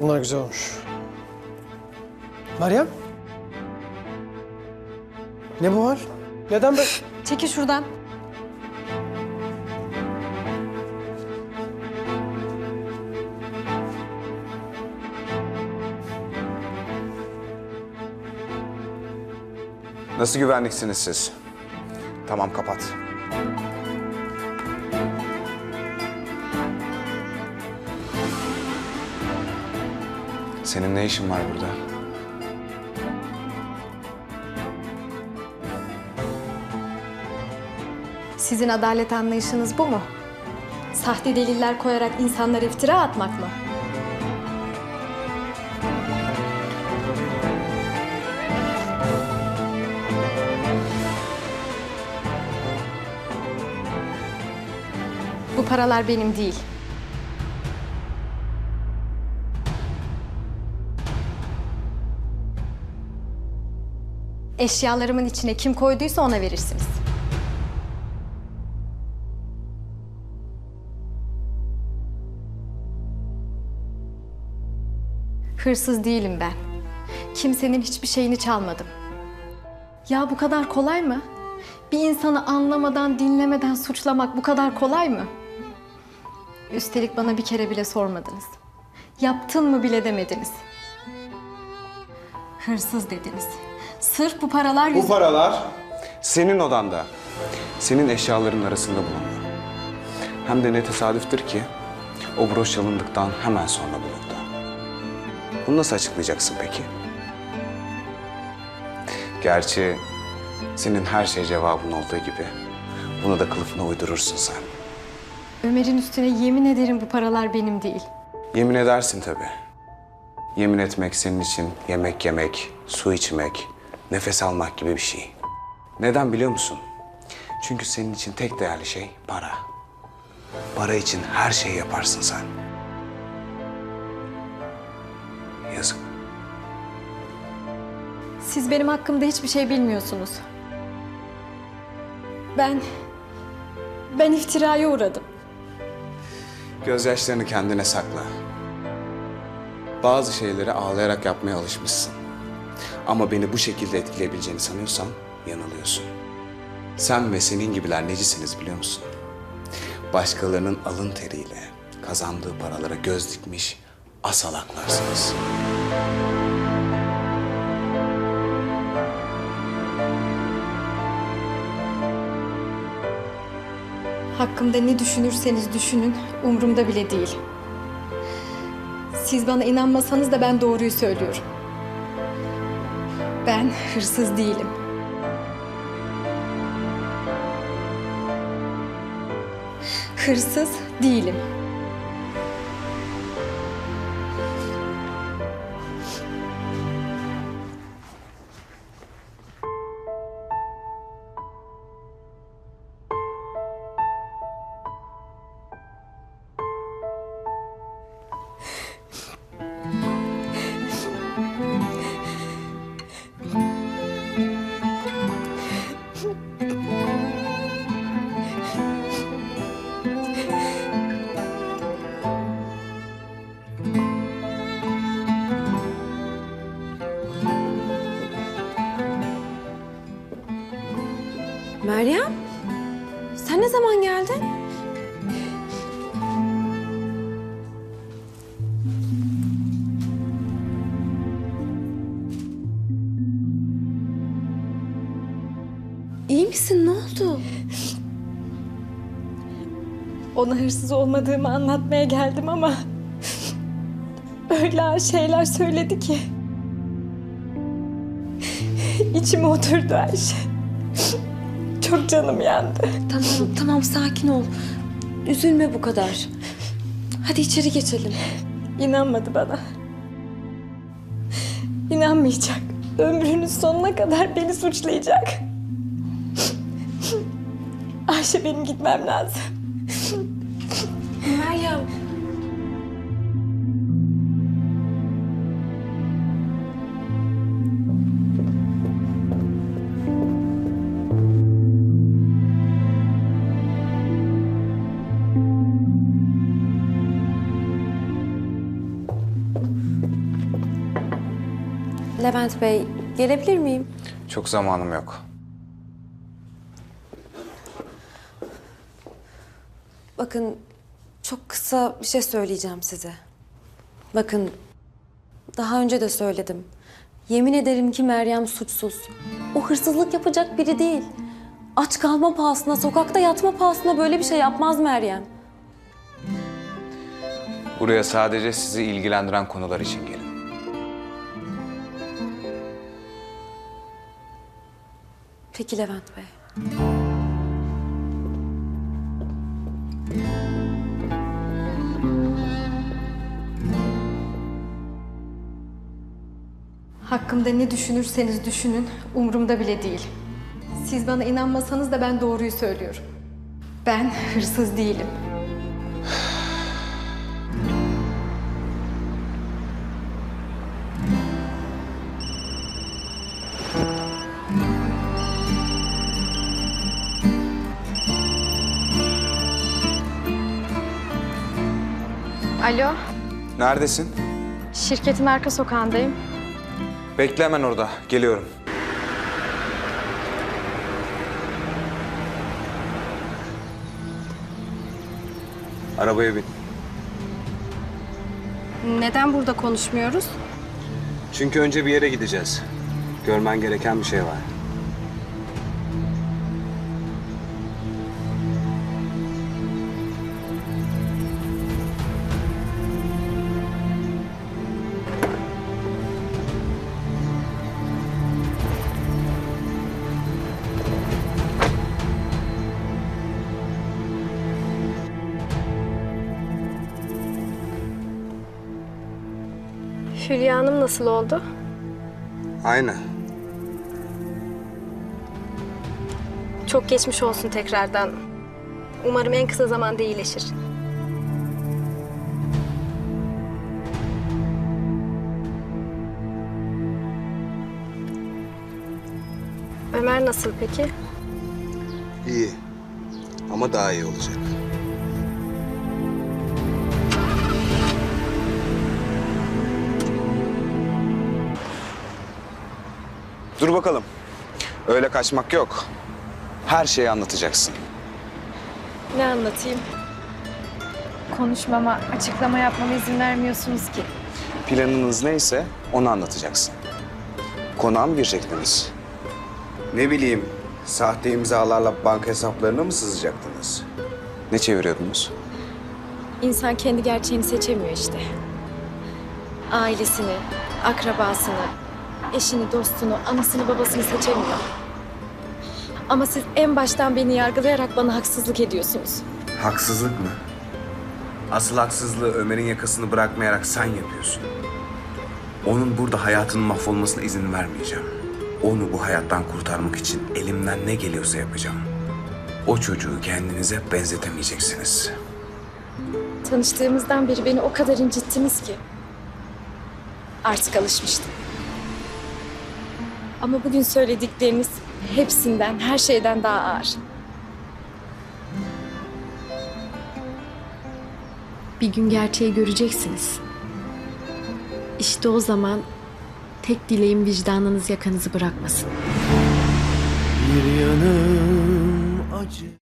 Bunlar güzel olmuş. Meryem? Ne bu var? Neden böyle... Çekil şuradan. Nasıl güvenliksiniz siz? Tamam kapat. Senin ne işin var burada? Sizin adalet anlayışınız bu mu? Sahte deliller koyarak insanlara iftira atmak mı? Bu paralar benim değil. Eşyalarımın içine kim koyduysa ona verirsiniz. Hırsız değilim ben. Kimsenin hiçbir şeyini çalmadım. Ya bu kadar kolay mı? Bir insanı anlamadan, dinlemeden suçlamak bu kadar kolay mı? Üstelik bana bir kere bile sormadınız. Yaptın mı bile demediniz. Hırsız dediniz. Sırf bu paralar Bu yüzünden... paralar senin odanda, senin eşyaların arasında bulundu. Hem de ne tesadüftür ki o broş çalındıktan hemen sonra bulundu. Bunu nasıl açıklayacaksın peki? Gerçi senin her şey cevabın olduğu gibi bunu da kılıfına uydurursun sen. Ömer'in üstüne yemin ederim bu paralar benim değil. Yemin edersin tabii. Yemin etmek senin için yemek yemek, su içmek, nefes almak gibi bir şey. Neden biliyor musun? Çünkü senin için tek değerli şey para. Para için her şeyi yaparsın sen. Yazık. Siz benim hakkımda hiçbir şey bilmiyorsunuz. Ben... Ben iftiraya uğradım. Gözyaşlarını kendine sakla. Bazı şeyleri ağlayarak yapmaya alışmışsın. Ama beni bu şekilde etkileyebileceğini sanıyorsan yanılıyorsun. Sen ve senin gibiler necisiniz biliyor musun? Başkalarının alın teriyle kazandığı paralara göz dikmiş asalaklarsınız. Hakkımda ne düşünürseniz düşünün, umurumda bile değil. Siz bana inanmasanız da ben doğruyu söylüyorum. Ben hırsız değilim. Hırsız değilim. Meryem, sen ne zaman geldin? İyi misin? Ne oldu? Ona hırsız olmadığımı anlatmaya geldim ama... Öyle şeyler söyledi ki... İçime oturdu her şey. Çok canım yandı. Tamam, tamam sakin ol. Üzülme bu kadar. Hadi içeri geçelim. İnanmadı bana. İnanmayacak. Ömrünün sonuna kadar beni suçlayacak. Ayşe benim gitmem lazım. Levent Bey, gelebilir miyim? Çok zamanım yok. Bakın, çok kısa bir şey söyleyeceğim size. Bakın, daha önce de söyledim. Yemin ederim ki Meryem suçsuz. O hırsızlık yapacak biri değil. Aç kalma pahasına, sokakta yatma pahasına böyle bir şey yapmaz Meryem. Buraya sadece sizi ilgilendiren konular için gelin. Peki Levent Bey. Hakkımda ne düşünürseniz düşünün, umurumda bile değil. Siz bana inanmasanız da ben doğruyu söylüyorum. Ben hırsız değilim. Alo, Neredesin? şirketin arka sokağındayım. Bekle hemen orada. Geliyorum. Arabaya bin. Neden burada konuşmuyoruz? Çünkü önce bir yere gideceğiz. Görmen gereken bir şey var. Hülya Hanım nasıl oldu? Aynı. Çok geçmiş olsun tekrardan. Umarım en kısa zamanda iyileşir. Ömer nasıl peki? İyi. Ama daha iyi olacak. Dur bakalım. Öyle kaçmak yok. Her şeyi anlatacaksın. Ne anlatayım? Konuşmama, açıklama yapmama izin vermiyorsunuz ki. Planınız neyse onu anlatacaksın. Konağa mı girecektiniz? Ne bileyim, sahte imzalarla banka hesaplarına mı sızacaktınız? Ne çeviriyordunuz? İnsan kendi gerçeğini seçemiyor işte. Ailesini, akrabasını, eşini, dostunu, anasını, babasını seçemiyor. Ama siz en baştan beni yargılayarak bana haksızlık ediyorsunuz. Haksızlık mı? Asıl haksızlığı Ömer'in yakasını bırakmayarak sen yapıyorsun. Onun burada hayatının mahvolmasına izin vermeyeceğim. Onu bu hayattan kurtarmak için elimden ne geliyorsa yapacağım. O çocuğu kendinize benzetemeyeceksiniz. Tanıştığımızdan beri beni o kadar incittiniz ki. Artık alışmıştım. Ama bugün söyledikleriniz hepsinden, her şeyden daha ağır. Bir gün gerçeği göreceksiniz. İşte o zaman tek dileğim vicdanınız yakanızı bırakmasın. Bir yanım acı.